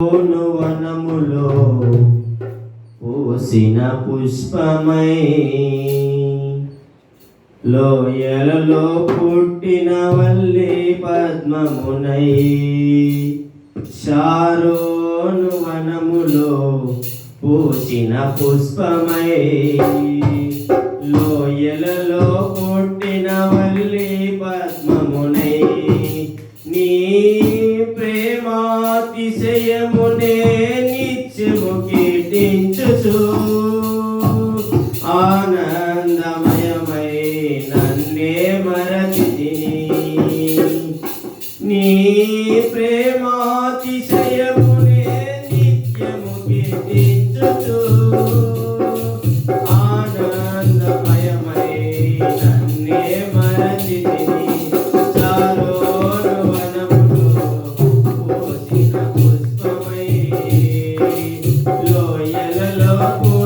Own వనములో పూసిన పుష్పమై లోయలలో పుట్టిన Valli పద్మమునై Sharon వనములో పూసిన పుష్పమై లోయలలో పుట్టిన వల్లి పద్మమునై నీ అతిశయమునే నిత్యము కీర్తించుచు. ఆనందమయమై నన్నే మరతి నీ ప్రేమాతిశయమునే నిత్యము కీర్తి amor.